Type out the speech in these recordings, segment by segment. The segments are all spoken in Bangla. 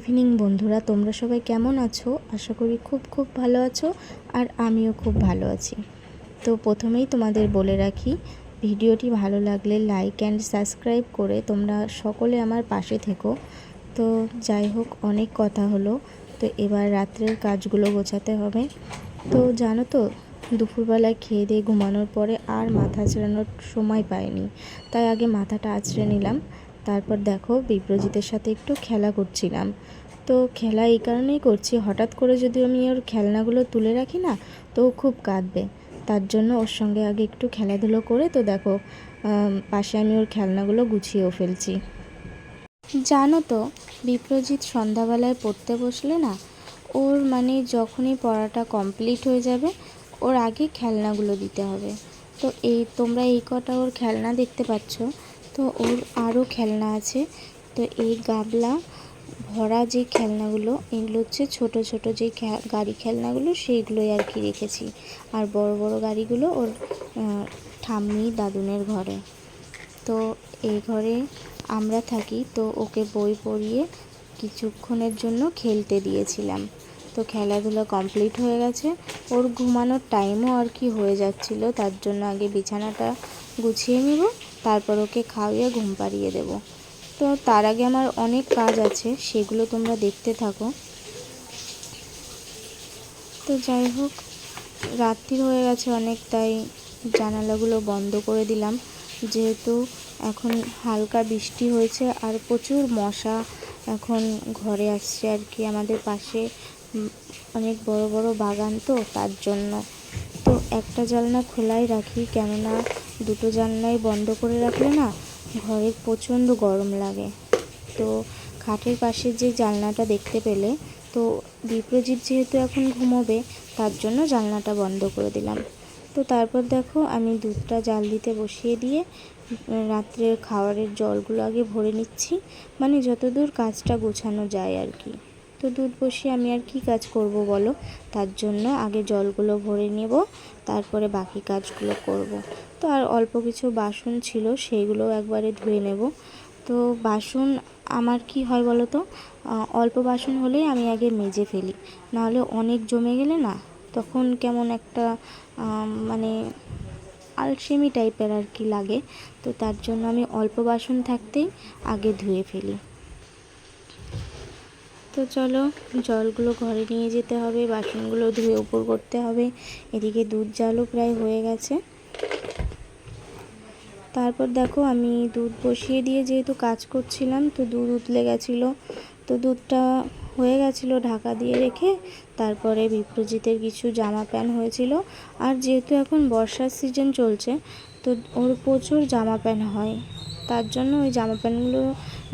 ইভিনিং বন্ধুরা। তোমরা সবাই কেমন আছো? আশা করি খুব খুব ভালো আছো, আর আমিও খুব ভালো আছি। তো প্রথমেই তোমাদের বলে রাখি, ভিডিওটি ভালো লাগলে লাইক অ্যান্ড সাবস্ক্রাইব করে তোমরা সকলে আমার পাশে থেকো। তো যাই হোক, অনেক কথা হলো। তো এবার রাত্রের কাজগুলো গোছাতে হবে। তো জানো তো দুপুরবেলায় খেয়ে দিয়ে ঘুমানোর পরে আর মাথা আঁচড়ানোর সময় পাইনি। তাই আগে মাথাটা আঁচড়ে নিলাম। তারপর দেখো বিপ্রজিতের সাথে একটু খেলা করছিলাম। তো খেলা এই কারণেই করছি, হঠাৎ করে যদি আমি ওর খেলনাগুলো তুলে রাখি না, তো খুব কাঁদবে। তার জন্য ওর সঙ্গে আগে একটু খেলাধুলো করে তো দেখো পাশে আমি ওর খেলনাগুলো গুছিয়েও ফেলছি। জানো তো, বিপ্রজিৎ সন্ধ্যাবেলায় পড়তে বসলে না, ওর মানে যখনই পড়াটা কমপ্লিট হয়ে যাবে, ওর আগে খেলনাগুলো দিতে হবে। তো এই, তোমরা এই কটা ওর খেলনা দেখতে পাচ্ছ তো ওর আরও খেলনা আছে। তো এই গাবলা ভরা যে খেলনাগুলো, এগুলো হচ্ছে ছোট ছোট যে গাড়ি খেলনাগুলো, সেইগুলোই আর কি রেখেছি। আর বড় বড় গাড়িগুলো ওর ঠাম্মি দাদুনের ঘরে। তো এই ঘরে আমরা থাকি, তো ওকে বই পড়িয়ে কিছুক্ষণের জন্য খেলতে দিয়েছিলাম। তো খেলাধুলা কমপ্লিট হয়ে গেছে। ওর ঘুমানোর টাইমও আর কি হয়ে যাচ্ছিল, তার জন্য আগে বিছানাটা গুছিয়ে নিব। তারপর ওকে খাওয়িয়ে ঘুম পাড়িয়ে দেব। তো তার আগে আমার অনেক কাজ আছে, সেগুলো তোমরা দেখতে থাকো। তো যাই হোক রাত্রি হয়ে গেছে অনেক, তাই জানালাগুলো বন্ধ করে দিলাম। যেহেতু এখন হালকা বৃষ্টি হয়েছে, আর প্রচুর মশা এখন ঘরে আসছে আর কি আমাদের পাশে। অনেক বড় বড় বাগান তো, তার জন্য তো একটা জানলা খোলাই রাখি, কেননা দুটো জানলাই বন্ধ করে রাখলে না ঘরে প্রচণ্ড গরম লাগে। তো খাটের পাশে যে জানলাটা দেখতে পেলে, তো বিপ্রজিৎ যেহেতু এখন ঘুমোবে, তার জন্য জানলাটা বন্ধ করে দিলাম। তো তারপর দেখো, আমি দুধটা জাল দিতে বসিয়ে দিয়ে রাত্রের খাবারের জলগুলো আগে ভরে নিচ্ছি মানে যতদূর কাজটা গোছানো যায় আর কি। তো দুধ বসিয়ে আমি আর কি কাজ করব বলো? তার জন্য আগে জলগুলো ভরে নেব, তারপরে বাকি কাজগুলো করব। তো আর অল্প কিছু বাসন ছিল, সেইগুলো একবারে ধুয়ে নেব। তো বাসন আমার কি হয় বলো তো? অল্প বাসন হলেই আমি আগে মেজে ফেলি। নাহলে অনেক জমে গেলে না, তখন কেমন একটা মানে আলসেমি টাইপের আর কি লাগে। তো তার জন্য আমি অল্প বাসন থাকতেই আগে ধুয়ে ফেলি। তো চলো, জলগুলো ঘরে নিয়ে যেতে হবে, বাসনগুলো ধুয়ে উপর করতে হবে। এদিকে দুধ জালও প্রায় হয়ে গেছে। তারপর দেখো, আমি দুধ বসিয়ে দিয়ে যেহেতু কাজ করছিলাম, তো দুধ উতলে গেছিল। তো দুধটা হয়ে গেছিল ঢাকা দিয়ে রেখে, তারপরে বিপ্রজিতের কিছু জামা প্যান্ট হয়েছিল। আর যেহেতু এখন বর্ষার সিজন চলছে, তো ওর প্রচুর জামা প্যান্ট হয়। তার জন্য ওই জামা প্যান্টগুলো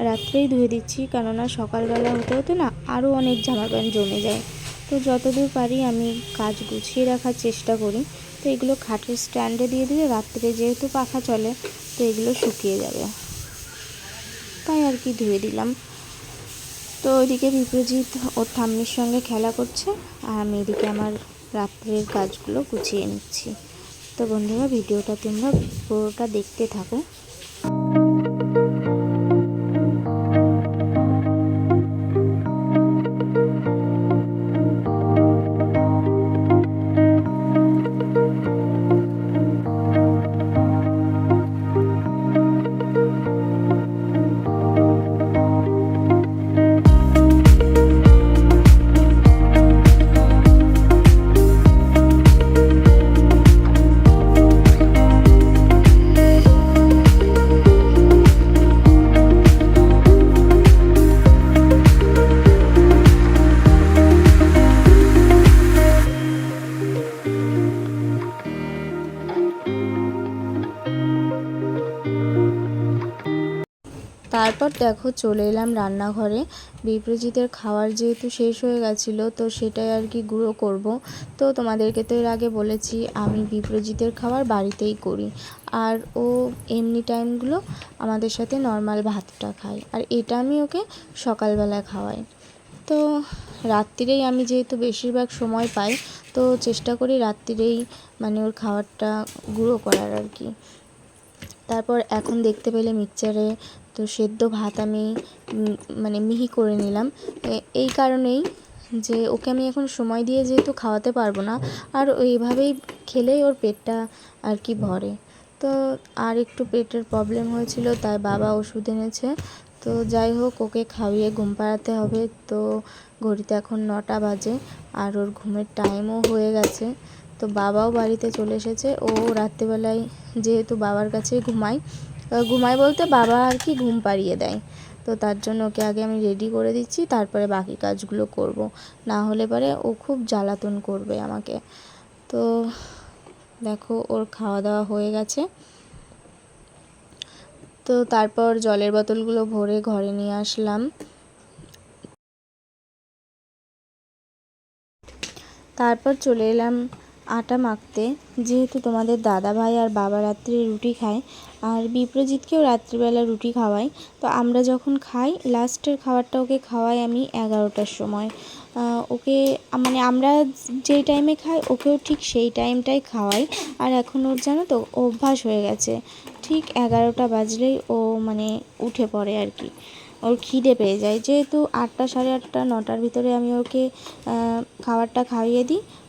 রাত্রেই ধুয়ে দিচ্ছি। কেননা সকালবেলা হতে হতে না আরও অনেক জামা প্যান্ট জমে যায়। তো যতদূর পারি আমি কাজ গুছিয়ে রাখার চেষ্টা করি। তো এগুলো খাটের স্ট্যান্ডে দিয়ে দিলে রাত্রে যেহেতু পাখা চলে, তো এগুলো শুকিয়ে যাবে। তাই আর কি ধুয়ে দিলাম। তো ওইদিকে বিপ্রজিৎ ওর ঠাম্মির সঙ্গে খেলা করছে। আর আমি এদিকে আমার রাত্রের কাজগুলো গুছিয়ে নিচ্ছি। তো বন্ধুরা, ভিডিওটা তোমরা পুরোটা দেখতে থাকো। তারপর দেখো চলে এলাম রান্নাঘরে। বিপ্রজিতের খাওয়ার যেহেতু শেষ হয়ে গেছিল, তো সেটাই আর কি গুঁড়ো করব। তো তোমাদেরকে তো এর আগে বলেছি, আমি বিপ্রজিতের খাবার বাড়িতেই করি। আর ও এমনি টাইমগুলো আমাদের সাথে নর্মাল ভাতটা খায়। আর এটা আমি ওকে সকালবেলা খাওয়াই। তো রাত্রিরেই আমি যেহেতু বেশিরভাগ সময় পাই, তো চেষ্টা করি রাত্রিরেই মানে ওর খাবারটা গুঁড়ো করার আর কি। তারপর এখন দেখতে পেলে মিক্সচারে তো সেদ্ধ ভাত আমি মানে মিহি করে নিলাম। এই কারণেই যে ওকে আমি এখন সময় দিয়ে যেহেতু খাওয়াতে পারব না, আর এইভাবেই খেলেই ওর পেটটা আর কি ভরে। তো আর একটু পেটের প্রবলেম হয়েছিল, তাই বাবা ওষুধ এনেছে। তো যাই হোক, ওকে খাইয়ে ঘুম পাড়াতে হবে। তো ঘড়িতে এখন নটা বাজে, আর ওর ঘুমের টাইমও হয়ে গেছে। তো বাবাও বাড়িতে চলে এসেছে। ও রাত্রিবেলায় যেহেতু বাবার কাছেই ঘুমায় ঘুমাই বলতে বাবা আর কি ঘুম পাড়িয়ে দেয়। তো তার জন্য ওকে আগে আমি রেডি করে দিচ্ছি, তারপরে বাকি কাজগুলো করব। না হলে পরে ও খুব জ্বালাতন করবে আমাকে। তো দেখো, ওর খাওয়া দাওয়া হয়ে গেছে। তো তারপর জলের বোতলগুলো ভরে ঘরে নিয়ে আসলাম। তারপর চলে এলাম আটা মাখতে। যেহেতু তোমাদের দাদা ভাই আর বাবা রাত্রে রুটি খায়, আর বিপ্রজিৎকেও রাত্রিবেলা রুটি খাওয়াই তো আমরা যখন খাই, লাস্টের খাবারটা ওকে খাওয়াই আমি এগারোটার সময়। ওকে মানে আমরা যেই টাইমে খাই, ওকেও ঠিক সেই টাইমটাই খাওয়াই। আর এখন ওর, জানো তো, অভ্যাস হয়ে গেছে। ঠিক এগারোটা বাজলেই ও মানে উঠে পড়ে আর কি। ওর খিদে পেয়ে যায়। যেহেতু আটটা সাড়ে আটটা, নটার ভিতরে আমি ওকে খাবারটা খাইয়ে দিই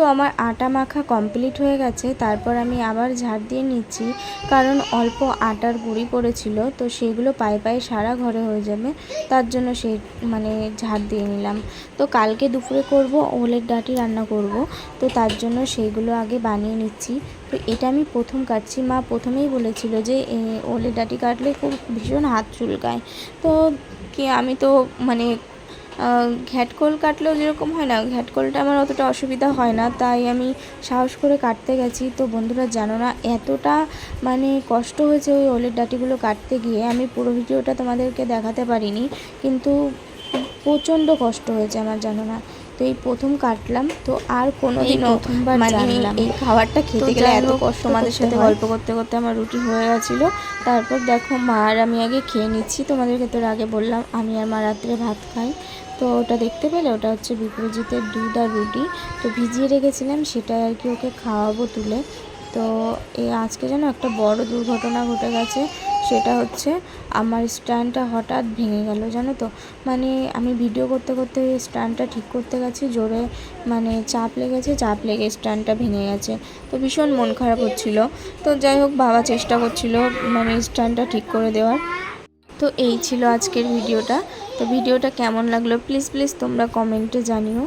তো আমার আটা মাখা কমপ্লিট হয়ে গেছে, তারপর আমি আবার ঝাড় দিয়ে নিচ্ছি। কারণ অল্প আটার গুঁড়ি পড়েছিল, তো সেগুলো পায়ে পায়ে সারা ঘরে হয়ে যাবে। তার জন্য সেই মানে ঝাড় দিয়ে নিলাম। তো কালকে দুপুরে করব, ওলের ডাটি রান্না করব। তো তার জন্য সেইগুলো আগে বানিয়ে নিচ্ছি। তো এটা আমি প্রথম কাটছি। মা প্রথমেই বলেছিল যে ওলের ডাটি কাটলে খুব ভীষণ হাত চুলকায়। তো কি, আমি তো মানে ঘ্যাটকোল কাটলেও যেরকম হয় না ঘ্যাটকোলটা আমার অতটা অসুবিধা হয় না, তাই আমি সাহস করে কাটতে গেছি। তো বন্ধুরা, জানো না, এতটা মানে কষ্ট হয়েছে ওই ওলের ডাটিগুলো কাটতে গিয়ে, আমি পুরো ভিডিওটা তোমাদেরকে দেখাতে পারিনি, কিন্তু প্রচণ্ড কষ্ট হয়েছে আমার, জানো না। তো এই প্রথম কাটলাম তো আর কোনোদিনও প্রথমবার মানে এই খাবারটা খেতে গেলে এত কষ্ট তোমাদের সাথে গল্প করতে করতে আমার রুটি হয়ে গেছিল। তারপর দেখো মা আর আমি আগে খেয়ে নিচ্ছি। তোমাদেরকে তোর আগে বললাম আমি আর মা রাত্রে ভাত খাই। তো ওটা দেখতে পেলে ওটা হচ্ছে বিপ্রজিতের দুধ আর রুটি। তো ভিজিয়ে রেখেছিলাম সেটাই আর কি ওকে খাওয়াবো তুলে। তো এই আজকে যেন একটা বড় দুর্ঘটনা ঘটে গেছে। সেটা হচ্ছে আমার স্ট্যান্ডটা হঠাৎ ভেঙে গেল, জানো তো? মানে আমি ভিডিও করতে করতে স্ট্যান্ডটা ঠিক করতে গেছি, জোরে মানে চাপ লেগেছে, চাপ লেগে স্ট্যান্ডটা ভেঙে গেছে। তো ভীষণ মন খারাপ হচ্ছিল। তো যাই হোক, বাবা চেষ্টা করছিল মানে স্ট্যান্ডটা ঠিক করে দেওয়ার। তো এই ছিল আজকের ভিডিওটা। তো ভিডিওটা কেমন লাগল? প্লিজ প্লিজ তোমরা কমেন্টে জানিও।